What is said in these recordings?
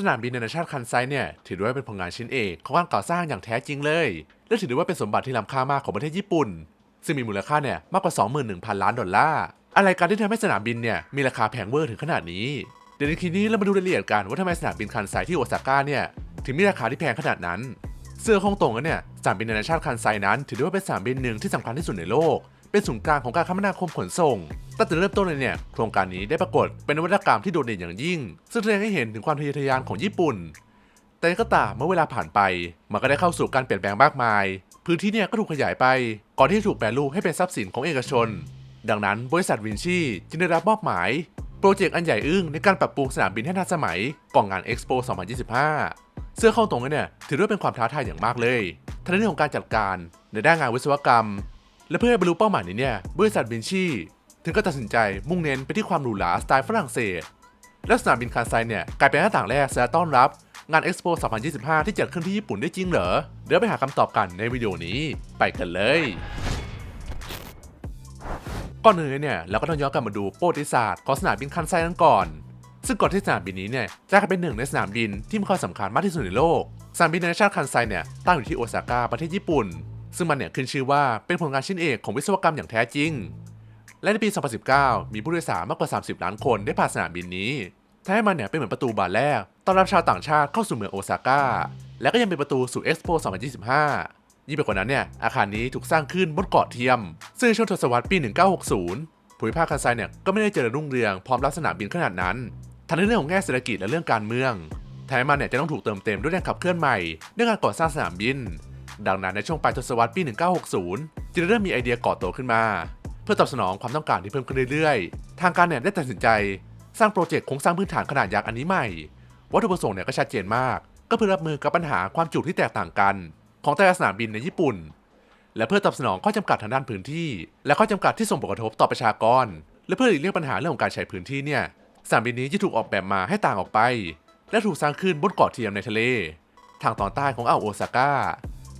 สนามบินนานาชาติคันไซเนี่ยถือได้ว่าเป็นผลงานชิ้นเอกของการก่อสร้างอย่างแท้จริงเลย และถือได้ว่าเป็นสมบัติที่ล้ำค่ามากของประเทศญี่ปุ่น ซึ่งมีมูลค่าเนี่ยมากกว่า 21,000 ล้านดอลลาร์อะไรการที่ทำให้สนามบินเนี่ยมีราคาแพงเวอร์ถึงขนาดนี้ เดี๋ยวในคลิปนี้เรามาดูรายละเอียดกันว่าทำไมสนามบินคันไซที่โอซาก้าเนี่ยถึงมีราคาที่แพงขนาดนั้นเสื้อคงตรงกันเนี่ยสนามบินนานาชาติคันไซนั้น ถือได้ว่าเป็นสนามบินหนึ่งที่สำคัญที่สุดในโลก เป็นศูนย์กลางของการคมนาคมขนส่งตั้งแต่เริ่มต้นเลยเนี่ยโครงการนี้ได้ปรากฏเป็นนวัตกรรมที่โดดเด่นอย่างยิ่ง ซึ่งแสดงให้เห็นถึงความทะเยอทะยานของญี่ปุ่น แต่ก็ตามเมื่อเวลาผ่านไป มันก็ได้เข้าสู่การเปลี่ยนแปลงมากมาย พื้นที่เนี่ยก็ถูกขยายไป ก่อนที่จะถูกแปรรูปให้เป็นทรัพย์สินของเอกชน ดังนั้นบริษัทวินชีจึงได้รับมอบหมาย โปรเจกต์อันใหญ่อึ้งในการปรับปรุงสนามบินให้ทันสมัยก่อนงาน Expo 2025 เสื้อเข้าตรงกันเนี่ยถือว่าเป็นความท้าทายอย่างมากเลยทั้งเรื่องของการจัดการในด้านงานวิศวกรรม และเพื่อให้บรรลุเป้าหมายนี้เนี่ยบริษัทวินชีถึงก็ตัดสินใจมุ่งเน้นไปที่ความหรูหราสไตล์ฝรั่งเศส และสนามบินคานไซเนี่ยกลายเป็นหน้าต่างแรกสำหรับต้อนรับงาน Expo 2025 ที่จัดขึ้นที่ญี่ปุ่นได้จริงเหรอ เดี๋ยวไปหาคำตอบกันในวิดีโอนี้ไปกันเลย ก่อนอื่นเลยเนี่ยเราก็ต้องย้อนกลับมาดูประวัติศาสตร์ของสนามบินคันไซนั้นก่อน ซึ่งก่อนที่สนามบินนี้เนี่ยจะกลายเป็นหนึ่งในสนามบินที่มีความสำคัญมากที่สุดในโลก สนามบินนานาชาติคันไซเนี่ยตั้งอยู่ที่โอซาก้าประเทศญี่ปุ่น ซึ่งมันเนี่ยขึ้นชื่อว่าเป็นผลงานชิ้นเอกของวิศวกรรมอย่างแท้จริง และในปี 2019 มีผู้โดยสารมากกว่า 30 ล้านคนได้ผ่านสนามบินนี้ทำให้มันเนี่ยเป็นเหมือนประตูบานแรกต้อนรับชาวต่างชาติเข้าสู่เมืองโอซาก้า และก็ยังเป็นประตูสู่ Expo 2025 ยิ่งไปกว่านั้นเนี่ย อาคารนี้ถูกสร้างขึ้นบนเกาะเทียม ซึ่งในช่วงทศวรรษปี 1960 ภูมิภาคคันไซเนี่ยก็ไม่ได้เจริญรุ่งเรืองพร้อมรับสนามบินขนาดนั้น ทั้งในเรื่องของแง่เศรษฐกิจและเรื่องการเมืองแถมมันเนี่ยจะต้องถูกเติมเต็มด้วยแรงขับเคลื่อนใหม่ด้วยการก่อสร้างสนามบิน ดังนั้นในช่วงปลายทศวรรษปี 1960 จึงเริ่มมีไอเดียก่อตัวขึ้นมา เพื่อตอบสนองความต้องการที่เพิ่มขึ้นเรื่อยๆ ทางการเนี่ยได้ตัดสินใจ สร้างโปรเจกต์โครงสร้างพื้นฐานขนาดยักษ์อันนี้ใหม่ วัตถุประสงค์เนี่ยก็ชัดเจนมาก ก็เพื่อรับมือกับปัญหาความจุที่แตกต่างกัน ของแต่ละสนามบินในญี่ปุ่น และเพื่อตอบสนองข้อจำกัดทางด้านพื้นที่ และข้อจำกัดที่ส่งผลกระทบต่อประชากร และเพื่อหลีกเลี่ยงปัญหาเรื่องของการใช้พื้นที่เนี่ยสนามบินนี้จะถูกออกแบบมาให้ต่างออกไป และถูกสร้างขึ้นบนเกาะเทียมในทะเล ทางตอนใต้ของอ่าวโอซาก้า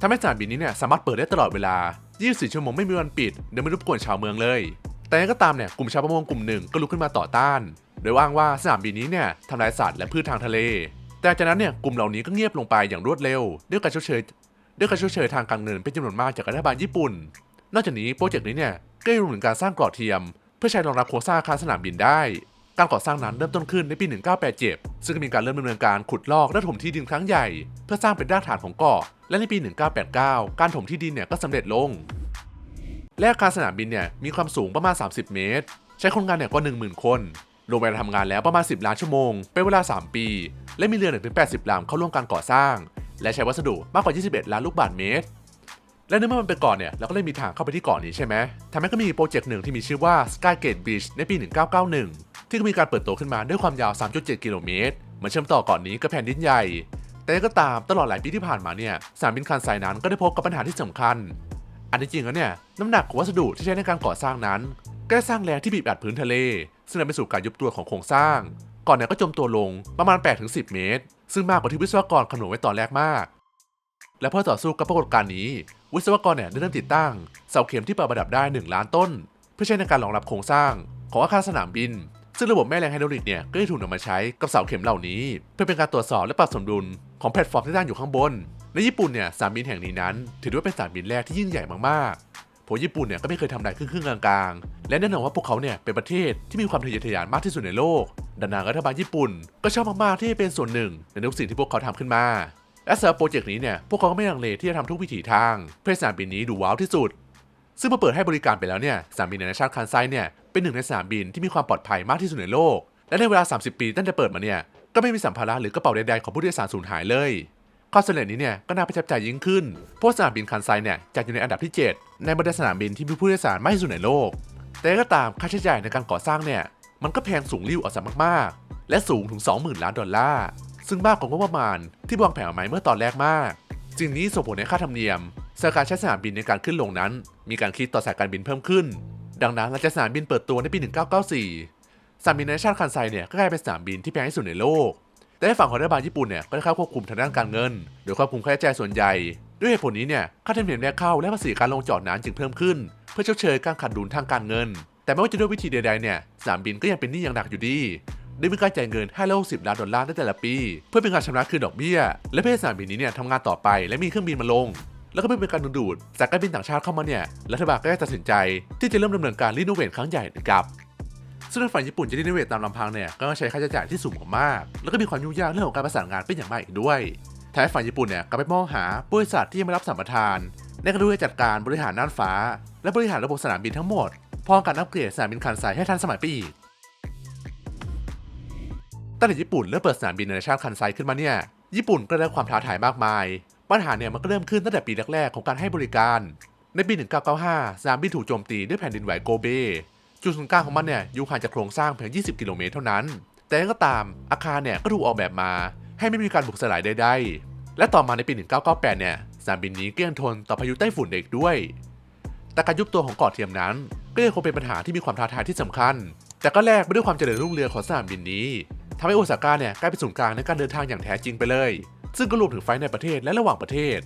ทำให้สนามบินนี้เนี่ยสามารถเปิดได้ตลอดเวลา 24 ชั่วโมงไม่มีวันปิดโดยไม่รบกวนชาวเมืองเลย แต่ยังก็ตามเนี่ยกลุ่มชาวประมงกลุ่มหนึ่งก็ลุกขึ้นมาต่อต้าน โดยอ้างว่าสนามบินนี้เนี่ยทำลายสัตว์และพืชทางทะเล แต่จากนั้นเนี่ยกลุ่มเหล่านี้ก็เงียบลงไปอย่างรวดเร็วด้วยการชดเชยด้วยการชดเชยทางการเงินเป็นจำนวนมากจากรัฐบาลญี่ปุ่น นอกจากนี้โปรเจกต์นี้เนี่ยก็ยังรวมถึงการสร้างกราะเทียม เพื่อใช้รองรับโครงสร้างอาคารสนามบินได้ การก่อสร้างนั้นเริ่มต้นขึ้นในปี 1987 ซึ่งมีการเริ่มดำเนินการขุดลอกและถมที่ดินครั้งใหญ่ เพื่อสร้างเป็นรากฐานของเกาะ และในปี 1989 การถมที่ดินเนี่ยก็สำเร็จลง และอาคารสนามบินเนี่ยมีความสูงประมาณ 30 เมตร ใช้คนงานเนี่ยกว่า10,000 คนลงไปทำงานแล้วประมาณ 10 ล้านชั่วโมง เป็นเวลา 3 ปี และมีเรือถึง80ลำเข้าร่วมการก่อสร้าง และใช้วัสดุมากกว่า 21 ล้านลูกบาศก์เมตร และเนื่องเมื่อมันเป็นเกาะเนี่ยเราก็เลยมีทางเข้าไปที่เกาะนี้ใช่ไหมทำให้ก็มีโปรเจกต์หนึ่งที่มีชื่อว่า Skygate Beach ในปี 1991 ที่ก็มีการเปิดตัวขึ้นมาด้วยความยาว 3.7 กิโลเมตรเหมันเชื่อมต่อเกาะนี้กับแผ่นดินใหญ่ แต่ก็ตามตลอดหลายปีที่ผ่านมาเนี่ยสนามบินคันไซนั้นก็ได้พบกับปัญหาที่สำคัญ อันที่จริงแล้วเนี่ยน้ำหนักของวัสดุที่ใช้ในการก่อสร้างนั้น ก็ได้สร้างแรงที่บีบอัดพื้นทะเล ซึ่งนำไปสู่การยุบตัวของโครงสร้าง ก่อนเนี่ยก็จมตัวลงประมาณ 8-10 เมตร ซึ่งมากกว่าที่วิศวกรคำนวณไว้ตอนแรกมาก และเพื่อต่อสู้กับปรากฏการณ์นี้ วิศวกรเนี่ยได้เริ่มติดตั้งเสาเข็มที่ประดับได้ 1 ล้านต้น เพื่อใช้ในการรองรับโครงสร้างของอาคารสนามบิน ซึ่งระบบแม่แรงไฮดรอลิกเนี่ยก็ได้ถูกนำมาใช้กับเสาเข็มเหล่านี้ เพื่อเป็นการตรวจสอบและปรับสมดุลของแพลตฟอร์มที่ตั้งอยู่ข้างบน ในญี่ปุ่นเนี่ยสนามบินแห่งนี้นั้น ถือว่าเป็นสนามบินแรกที่ยิ่งใหญ่มากๆเพราะญี่ปุ่นเนี่ยก็ไม่เคยทำอะไรครึ่งๆกลางๆ และแน่นอนว่าพวกเขาเนี่ยเป็นประเทศที่มีความทะเยอทะยานมากที่สุดในโลกดังนั้นรัฐบาลญี่ปุ่นก็ชอบมากๆที่เป็นส่วนหนึ่ง ในทุกสิ่งที่พวกเขาทำขึ้นมาและสำหรับโปรเจกต์นี้เนี่ยพวกเขาก็ไม่ลังเลที่จะทำทุกวิถีทางเพื่อสนามบินนี้ดูว้าวที่สุด ซึ่งเมื่อเปิดให้บริการไปแล้วเนี่ยสนามบินนานาชาติคันไซเนี่ย เป็นหนึ่งในสนามบินที่มีความปลอดภัยมากที่สุดในโลก และในเวลา 30 ปีตั้งแต่เปิดมาเนี่ย ก็ไม่มีสัมภาระหรือกระเป๋าใดๆของผู้โดยสารสูญหายเลย ความสำเร็จนี้เนี่ยก็น่าประทับใจยิ่งขึ้น เพราะสนามบินคันไซเนี่ยจัดอยู่ในอันดับที่ 7 ในบรรดาสนามบินที่มีผู้โดยสารมากที่สุดในโลก แต่ก็ตามค่าใช้จ่ายในการก่อสร้างเนี่ย มันก็แพงสูงริ้วออกจากมากๆ และสูงถึง 20,000 ล้านดอลลาร์ ซึ่งมากกว่างบประมาณที่วางแผนเอาไว้เมื่อตอนแรกมากสิ่งนี้ส่งผลในค่าธรรมเนียมสการใช้สนามบินในการขึ้นลงนั้น มีการคิดต่อสายการบินเพิ่มขึ้น ดังนั้นหลังจากสนามบินเปิดตัวในปี 1994 สนามบินนานชาติคันไซเนี่ยก็กลายเป็นสนามบินที่แพงที่สุดในโลก แต่ในฝั่งของรัฐบาลญี่ปุ่นเนี่ยก็ได้เข้าควบคุมทางด้านการเงิน โดยควบคุมค่าใช้จ่ายส่วนใหญ่ ด้วยเหตุผลนี้เนี่ยค่าธรรมเนียมแรกเข้าและภาษีการลงจอดนั้นจึงเพิ่มขึ้น เพื่อชดเชยการขาดดุลทางการเงิน แต่ไม่ว่าจะด้วยวิธีใดๆเนี่ยสนามบินก็ยังเป็นหนี้อย่างหนักอยู่ดีได้มีการจ่ายเงินให้ละ60ล้านดอลลาร์ในแต่ละปี เพื่อเป็นการชำระคืนดอกเบี้ย และเพื่อให้สนามบินนี้เนี่ยทำงานต่อไปและมีเครื่องบินมาลง แล้วก็เพื่อเป็นการดึงดูดจากการบินต่างชาติเข้ามาเนี่ยรัฐบาลก็ได้ตัดสินใจ ที่จะเริ่มดำเนินการรีโนเวทครั้งใหญ่นะครับซึ่งในฝั่งญี่ปุ่นจะรีโนเวทตามลำพังเนี่ยก็ใช้ค่าใช้จ่ายที่สูงมาก แล้วก็มีความยุ่งยากเรื่องของการประสานงานเป็นอย่างมากอีกด้วยทำให้ฝั่งญี่ปุ่นเนี่ยก็ไปมองหาบริษัทที่ยังไม่รับสัมปทานในการดูแลจัดการบริหารน่านฟ้า และบริหารระบบสนามบินทั้งหมดพร้อมการอัปเกรดสนามบินคันไซให้ทันสมัยไปอีกตั้งแต่ญี่ปุ่นเริ่มเปิดสนามบินนานาชาติคันไซขึ้นมาเนี่ยญี่ปุ่นก็ได้ความท้าทายมากมาย ปัญหาเนี่ยมันก็เริ่มขึ้นตั้งแต่ปีแรกๆของการให้บริการ ในปี 1995 สนามบินถูกโจมตีด้วยแผ่นดินไหวโกเบ จุดศูนย์กลางของมันเนี่ยอยู่ห่างจากโครงสร้างเพียง 20 กิโลเมตรเท่านั้น แต่ก็ตามอาคารเนี่ยก็ถูกออกแบบมา ให้ไม่มีการบุกสลายใดๆ และต่อมาในปี 1998 เนี่ยสนามบินนี้ก็ยังทนต่อพายุไต้ฝุ่นเด็กด้วย แต่การยุบตัวของเกาะเทียมนั้น ก็ยังคงเป็นปัญหาที่มีความท้าทายที่สำคัญ แต่ก็แลกไปด้วยความเจริญรุ่งเรืองของสนามบินนี้ทำให้โอซาก้าเนี่ยกลายเป็นศูนย์กลางในการเดินทางอย่างแท้จริงไปเลย ซึ่งก็รวมถึงไฟในประเทศและระหว่างประเทศ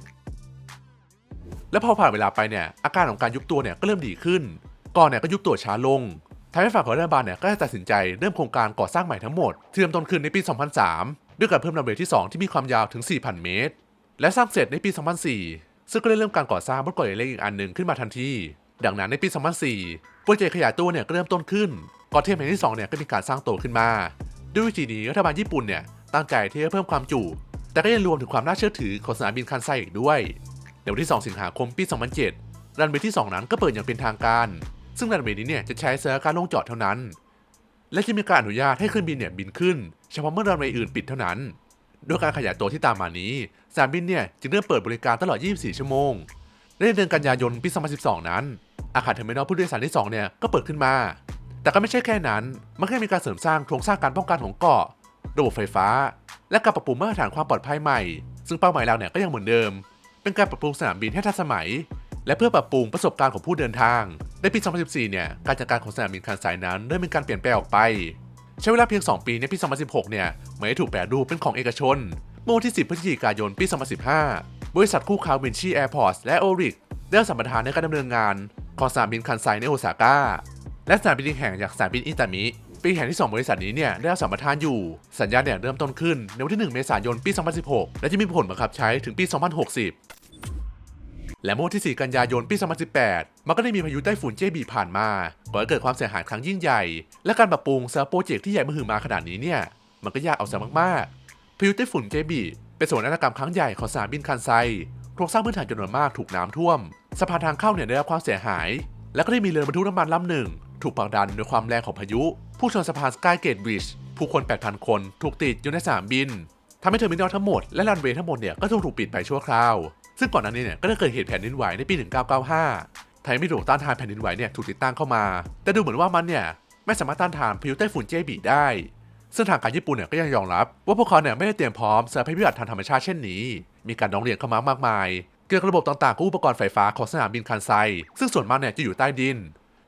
และพอผ่านเวลาไปเนี่ยอาการของการยุบตัวเนี่ยก็เริ่มดีขึ้นก่อนเนี่ยก็ยุบตัวช้าลงทำให้ฝั่งของรัฐบาลเนี่ยก็ได้ตัดสินใจเริ่มโครงการก่อสร้างใหม่ทั้งหมดที่เริ่มต้นขึ้นในปี 2003 ด้วยการเพิ่มรันเวย์ที่ 2 ที่มีความยาวถึง 4,000 เมตร และสร้างเสร็จในปี 2004 ซึ่งก็ได้เริ่มการก่อสร้างบนเกาะเล็กอีกอันหนึ่งขึ้นมาทันที ดังนั้นในปี 2004 โปรเจกต์ขยายตัวเนี่ยก็เริ่มต้นขึ้นเกาะเทียมแห่งที่2เนี่ยก็มีการสร้างโตขึ้นมา ด้วยวิธีนี้รัฐบาลญี่ปุ่นเนี่ยตั้งใจที่จะเพิ่มความจุ แต่ก็ยังรวมถึงความน่าเชื่อถือของสนามบินคันไซอีกด้วย ในวันที่ 2 สิงหาคมปี 2007 รันเวย์ที่ 2 นั้นก็เปิดอย่างเป็นทางการ ซึ่งรันเวย์นี้เนี่ยจะใช้สำหรับการลงจอดเท่านั้น และจะมีการอนุญาตให้เครื่องบินเนี่ยบินขึ้น เฉพาะเมื่อรันเวย์อื่นปิดเท่านั้น ด้วยการขยายตัวที่ตามมานี้สนามบินเนี่ยจึงเริ่มเปิดบริการตลอด 24 ชั่วโมงและในเดือนกันยายนปี 2012 นั้น อาคารเทอร์มินอลผู้โดยสารที่ 2 เนี่ยก็เปิดขึ้นมา แต่ก็ไม่ใช่แค่นั้น มันก็ยังมีการเสริมสร้างโครงสร้างการป้องกันของเกาะ ระบบไฟฟ้า และการปรับปรุงมาตรฐานความปลอดภัยใหม่ ซึ่งเป้าหมายเราเนี่ยก็ยังเหมือนเดิม เป็นการปรับปรุงสนามบินให้ทันสมัย และเพื่อปรับปรุงประสบการณ์ของผู้เดินทาง ในปี 2014 เนี่ย การจัดการของสนามบินคันไซนั้นเริ่มมีการเปลี่ยนแปลงออกไป ใช้เวลาเพียง 2 ปีในปี 2016 เนี่ยเมื่อได้ถูกแปรรูปเป็นของเอกชนเมื่อวันที่ 10 พฤศจิกายน ปี 2015 บริษัทคู่ค้าวินชีแอร์พอร์ตและโอริกได้สัมปทานในการดำเนินงานของสนามบินคันไซในโอซาก้า และสนามบินอีกแห่งจากสนามบินอิตามิ ปีแห่งที่ 2 บริษัทนี้เนี่ยได้รับสัมปทานอยู่ สัญญาเนี่ยเริ่มต้นขึ้นในวันที่ 1 เมษายนปี 2016 และจะมีผลบังคับใช้ถึงปี 2060และเมื่อวันที่ 4 กันยายน ปี 2018 มันก็ได้มีพายุไต้ฝุ่นเจบีผ่านมา ก่อให้เกิดความเสียหายครั้งยิ่งใหญ่ และการปรับปรุงสำหรับโปรเจกต์ที่ใหญ่มหึมาขนาดนี้เนี่ย มันก็ยากเอาซะมากๆ พายุไต้ฝุ่นเจบีเป็นโศกนากรรมครั้งใหญ่ของสนามบินคันไซ โครงสร้างพื้นฐานจำนวนมากถูกน้ำท่วม สะพานทางเข้าเนี่ยได้รับความเสียหาย แล้วก็ได้มีเรือบรรทุกน้ำมันลำหนึ่ง ถูกผลักดันด้วยความแรงของพายุ ผู้ชนสะพานสกายเกตบริดจ์ผู้คน 8,000 คนถูกติดอยู่ในสนามบินทำให้เทอร์มินอลทั้งหมดและรันเวย์ทั้งหมดเนี่ยก็ต้องถูกปิดไปชั่วคราว ซึ่งก่อนหน้านี้เนี่ยก็ได้เกิดเหตุแผ่นดินไหวในปี 1995 ไทำให้มีระบบต้านทานแผ่นดินไหวเนี่ยถูกติดตั้งเข้ามา แต่ดูเหมือนว่ามันเนี่ยไม่สามารถต้านทานพายุไต้ฝุ่นเจบีได้ ซึ่งทางการญี่ปุ่นเนี่ยก็ยังยอมรับ ว่าพวกเขาเนี่ยไม่ได้เตรียมพร้อมสำหรับภัยพิบัติทางธรรมชาติเช่นนี้ มีการร้องเรียนเข้ามามากมาย เกี่ยวกับระบบต่างๆของอุปกรณ์ไฟฟ้าของสนามบินคันไซ ซึ่งส่วนมากเนี่ยจะอยู่ใต้ดิน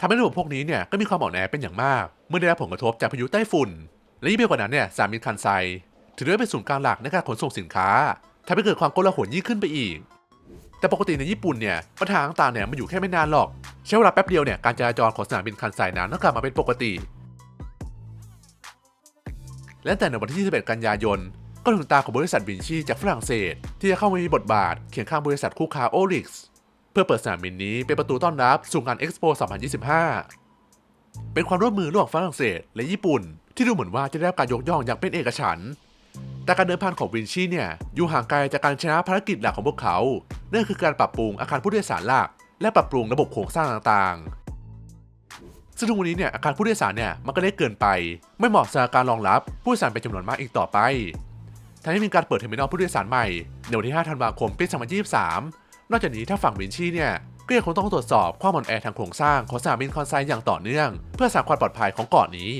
ทำให้ระบบพวกนี้เนี่ยก็มีความอ่อนแอเป็นอย่างมาก เมื่อได้รับผลกระทบจากพายุไต้ฝุ่น และยิ่งไปกว่านั้นเนี่ยสนามบินคันไซ ถือได้เป็นศูนย์กลางหลักในการขนส่งสินค้าทำให้เกิดความโกลาหลยิ่งขึ้นไปอีก แต่ปกติในญี่ปุ่นเนี่ยปัญหาต่างๆเนี่ยมันอยู่แค่ไม่นานหรอก ใช้เวลาแป๊บเดียวเนี่ยการจราจรของสนามบินคันไซนั้นก็กลับมาเป็นปกติ และแต่ในวันที่21กันยายนก็ถึงตาของบริษัทวินชีจากฝรั่งเศส ที่จะเข้ามามีบทบาทเคียงข้างบริษัทคู่ค้าโอริกส์ พื่อเปิดสนามบินนี้เป็นประตูต้อนรับสู่งานเอ็กซ์โป2025 เป็นความร่วมมือระหว่างฝรั่งเศสและญี่ปุ่น ที่ดูเหมือนว่าจะได้รับการยกย่องอย่างเป็นเอกฉันท์แต่การเดินผ่านของวินชีเนี่ยอยู่ห่างไกลจากการชนะภารกิจหลักของพวกเขา นั่นคือการปรับปรุงอาคารผู้โดยสารหลัก และปรับปรุงระบบโครงสร้างต่างๆ ซึ่งทุกวันนี้เนี่ยอาคารผู้โดยสารเนี่ยมันก็เล็กเกินไป ไม่เหมาะสำหรับการรองรับผู้โดยสารเป็นจำนวนมากอีกต่อไปทำให้มีการเปิดเทอร์มินอลผู้โดยสารใหม่ในวันที่ 5 ธันวาคม ปี 2023 นอกจากนี้ถ้าฝั่งวินชี่เนี่ยก็ยังคงต้องตรวจสอบความอ่อนแอทางโครงสร้างของสนามบินคอนไซอย่างต่อเนื่อง เพื่อสร้างความปลอดภัยของเกาะนี้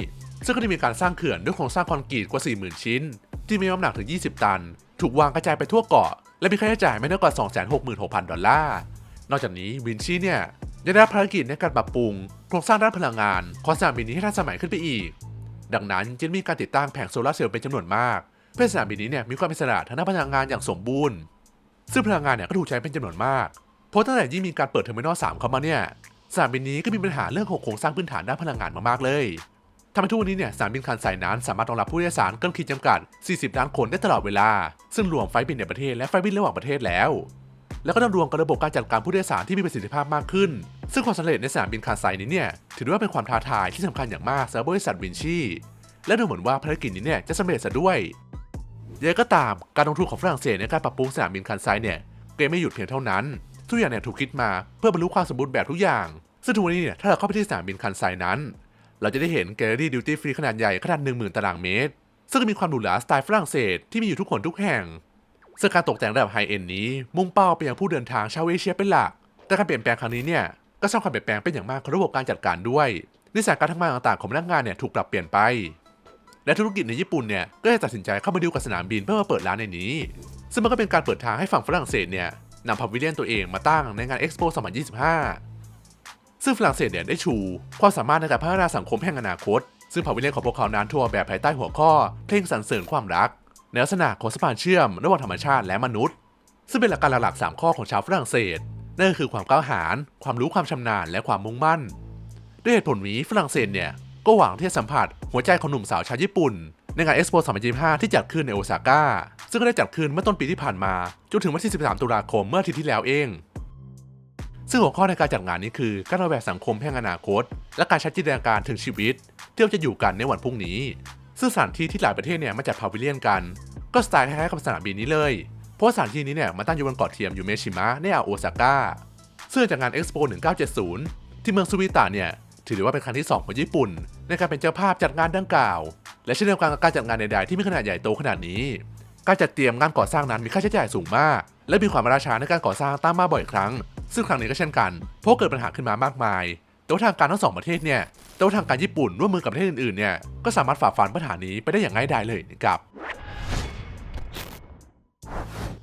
ซึ่งก็ได้มีการสร้างเขื่อนด้วยโครงสร้างคอนกรีตกว่า 40,000 ชิ้น ที่มีน้ำหนักถึง 20 ตัน ถูกวางกระจายไปทั่วเกาะ และมีค่าใช้จ่ายไม่น้อยกว่า 266,000 ดอลลาร์ นอกจากนี้วินชี่เนี่ยยังได้รับภารกิจในการปรับปรุงโครงสร้างด้านพลังงานของสนามบินนี้ให้ทันสมัยขึ้นไปอีก ดังนั้นจึงมีการติดตั้งแผงโซลาร์เซลล์เป็นจำนวนมาก เพื่อสนามบินนี้เนี่ยมีความอิสระทางด้านพลังงานอย่างสมบูรณ์ ซึ่งพลังงานเนี่ยก็ถูกใช้เป็นจำนวนมาก เพราะตั้งแต่ยิ่งมีการเปิดเทอร์มินอล3เข้ามาเนี่ยสนามบินนี้ก็มีปัญหาเรื่องของโครงสร้างพื้นฐานด้านพลังงานมากๆเลยทำให้ทุกวันนี้เนี่ยสนามบินคันไซนั้นสามารถรองรับผู้โดยสารเกินขีดจำกัด 40 ล้านคนได้ตลอดเวลา ซึ่งรวมไฟบินในประเทศและไฟบินระหว่างประเทศแล้ว แล้วก็ต้องรวมกับระบบการจัดการผู้โดยสารที่มีประสิทธิภาพมากขึ้น ซึ่งความสำเร็จในสนามบินคันไซนี้เนี่ยถือว่าเป็นความท้าทายที่สำคัญอย่างมากสำหรับบริษัทวินชีและดูเหมือนว่าภารกิจนี้เนี่ยจะสำเร็จซะด้วย ยังไงก็ตามการลงทุนของฝรั่งเศสในการปรับปรุงสนามบินคันไซเนี่ยก็ยังไม่หยุดเพียงเท่านั้น ทุกอย่างเนี่ยถูกคิดมาเพื่อบรรลุความสมบูรณ์แบบทุกอย่าง ซึ่งทุกวันนี้เนี่ยถ้าเราเข้าไปที่สนามบินคันไซนั้น เราจะได้เห็นแกลเลอรี่ดิวตี้ฟรีขนาดใหญ่ขนาด 10,000 ตารางเมตร ซึ่งมีความหรูหราสไตล์ฝรั่งเศสที่มีอยู่ทุกคนทุกแห่งซึ่งการตกแต่งระดับไฮเอ็นนี้ มุ่งเป้าไปยังผู้เดินทางชาวเอเชียเป็นหลัก แต่การเปลี่ยนแปลงครั้งนี้เนี่ยก็สร้างความเปลี่ยนแปลงเป็นอย่างมากของระบบการจัดการด้วยนิสัยการทำงานต่างๆของพนักงานเนี่ยถูกปรับเปลี่ยนไป และธุรกิจในญี่ปุ่นเนี่ยก็เลยตัดสินใจเข้ามาดีลกับสนามบินเพื่อมาเปิดร้านในนี้ ซึ่งมันก็เป็นการเปิดทางให้ฝั่งฝรั่งเศสเนี่ยนำพาวิเลียนตัวเองมาตั้งในงานเอ็กซ์โป2025 ซึ่งฝรั่งเศสเนี่ยได้ชูความสามารถในการพัฒนาสังคมแห่งอนาคต ซึ่งพาวิเลียนของพวกเขานั้นทัวร์แบบภายใต้หัวข้อเพลงสรรเสริญความรักในลักษณะของสะพานเชื่อมระหว่างธรรมชาติและมนุษย์ ซึ่งเป็นหลักการหลักๆ3ข้อของชาวฝรั่งเศสนั่นก็คือความกล้าหาญความรู้ความชำนาญและความมุ่งมั่น ด้วยเหตุผลนี้ฝรั่งเศสเนี่ย ก็หวังที่จะสัมผัสหัวใจของหนุ่มสาวชาวญี่ปุ่น ในงานเอ็กซ์โป2025 ที่จัดขึ้นในโอซาก้า ซึ่งก็ได้จัดขึ้นเมื่อต้นปีที่ผ่านมา จนถึงวันที่ 13 ตุลาคมเมื่ออาทิตย์ที่แล้วเอง ซึ่งหัวข้อในการจัดงานนี้คือการออกแบบสังคมแห่งอนาคต และการใช้จินตนาการถึงชีวิตที่เราจะอยู่กันในวันพรุ่งนี้ ซึ่งสถานที่ที่หลายประเทศเนี่ยมาจัดพาวิเลียนกัน ก็สไตล์คล้ายๆกับสนามบินนี้เลยเพราะสถานที่นี้เนี่ยมาตั้งอยู่บนเกาะเทียมยูเมชิมะในอ่าวโอซาก้าซึ่งจากงาน Expo 1970 ที่เมืองซูบิตะเนี่ยถือได้ว่าเป็นครั้งที่ 2 ของญี่ปุ่น ในการเป็นเจ้าภาพจัดงานดังกล่าว และเช่นเดียวกันกับการจัดงานใดๆที่มีขนาดใหญ่โตขนาดนี้ การจัดเตรียมงานก่อสร้างนั้นมีค่าใช้จ่ายสูงมาก และมีความล่าชาในการก่อสร้างตามมาบ่อยครั้ง ซึ่งครั้งนี้ก็เช่นกันเพราะเกิดปัญหาขึ้นมามากมายแต่ว่าทางการทั้งสองประเทศเนี่ยแต่ว่าทางการญี่ปุ่นร่วมมือกับประเทศอื่นๆเนี่ยก็สามารถฝ่าฟันปัญหานี้ไปได้อย่างง่ายดายเลยนะครับ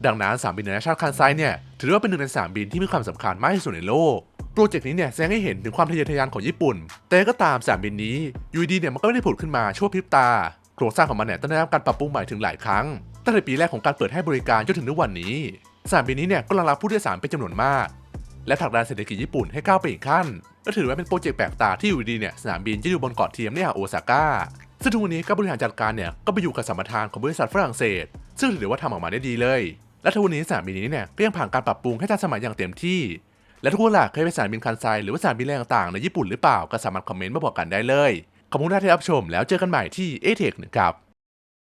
ดังนั้นสนามบินนานาชาติคันไซเนี่ยถือว่าเป็นหนึ่งในสนามบินที่มีความสำคัญมากที่สุดในโลก โปรเจกต์นี้เนี่ยแสดงให้เห็นถึงความทะเยอทะยานของญี่ปุ่น แต่ก็ตามสนามบินนี้ยูดีเนี่ยมันก็ไม่ได้ผุดขึ้นมาชั่วพริบตา โครงสร้างของมันเนี่ยต้องได้รับการปรับปรุงใหม่ถึงหลายครั้ง ตั้งแต่ปีแรกของการเปิดให้บริการจนถึงทุกวันนี้สนามบินนี้เนี่ยก็รองรับผู้โดยสารเป็นจำนวนมาก และผลักดันเศรษฐกิจญี่ปุ่นให้ก้าวไปอีกขั้นและถือว่าเป็นโปรเจกต์แปลกตาที่อยู่ดีเนี่ยสนามบินจะอยู่บนเกาะเทียมในอ่าวโอซาก้าซึ่งทุกวันนี้การบริหารจัดการเนี่ยก็ไปอยู่กับสัมปทานของบริษัทฝรั่งเศส ซึ่งถือว่าทำออกมาได้ดีเลย และทุกวันนี้สนามบินนี้เนี่ยก็ยังผ่านการปรับปรุงให้ทันสมัยอย่างเต็มที่ และทุกคนล่ะเคยไปสนามบินคันไซหรือว่าสนามบินอะไรต่างๆในญี่ปุ่นหรือเปล่าก็สามารถคอมเมนต์มาบอกกันได้เลยขอบคุณที่รับชมแล้วเจอกันใหม่ที่เอเทคนะครับ